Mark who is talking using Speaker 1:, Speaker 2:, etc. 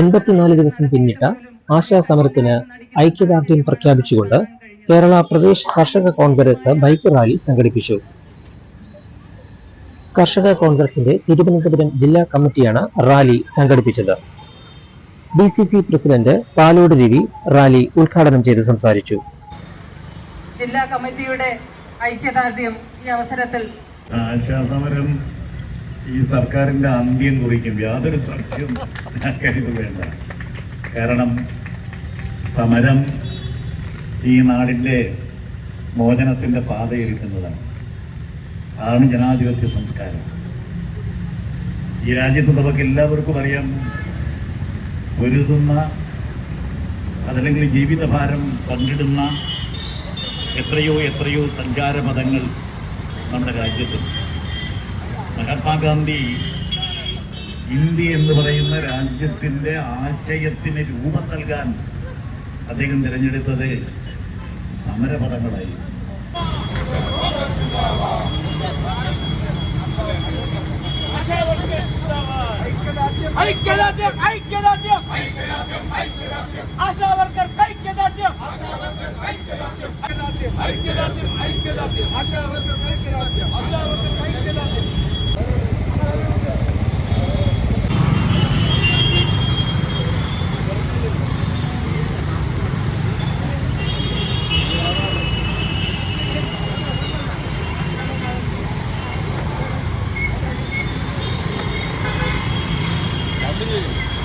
Speaker 1: എൺപത്തിനാല് ദിവസം പിന്നിട്ട ആശാ സമരത്തിന് ഐക്യദാർഢ്യം പ്രഖ്യാപിച്ചുകൊണ്ട് കേരള പ്രദേശ് കർഷക കോൺഗ്രസ് ബൈക്ക് റാലി സംഘടിപ്പിച്ചു. കർഷക കോൺഗ്രസിന്റെ തിരുവനന്തപുരം ജില്ലാ കമ്മിറ്റിയാണ് റാലി സംഘടിപ്പിച്ചത്. D C C president Palode Ravi rally ഉദ്ഘാടനം ചെയ്ത് സംസാരിച്ചു.
Speaker 2: ജില്ലാ കമ്മിറ്റിയുടെ ഐക്യദാർഢ്യം ഈ അവസരത്തിൽ
Speaker 3: ആശാസമരം ഈ സർക്കാരിന്റെ അന്ത്യം കുറിക്കും. യാതൊരു സംശയവും ഞങ്ങൾക്കിത് വേണ്ട. കാരണം സമരം ഈ നാടിന്റെ മോചനത്തിന്റെ പാതയിരിക്കുന്നതാണ്. അതാണ് ജനാധിപത്യ സംസ്കാരം. ഈ രാജ്യത്ത് നമുക്ക് എല്ലാവർക്കും അറിയാം പൊരുതുന്ന അതല്ലെങ്കിൽ ജീവിതഭാരം പങ്കിടുന്ന എത്രയോ എത്രയോ സഞ്ചാരപഥങ്ങൾ നമ്മുടെ രാജ്യത്തുണ്ട്. മഹാത്മാഗാന്ധി ഇന്ത്യ എന്ന് പറയുന്ന രാജ്യത്തിന്റെ ആശയത്തിന് രൂപം നൽകാൻ അദ്ദേഹം തിരഞ്ഞെടുത്തത് സമരപഥങ്ങളായി
Speaker 4: ഐക്യദാർഢ്യം ഐക്യദാർഢ്യം ആശാവർക്കർ ഐക്യദാർഢ്യം ഐക്യദാർഢ്യം ഐക്യദാർഢ്യം ഐക്യദാർഢ്യം ഐക്യദാർഢ്യം ആശാവർക്കർ ഐക്യദാർഢ്യം. 저기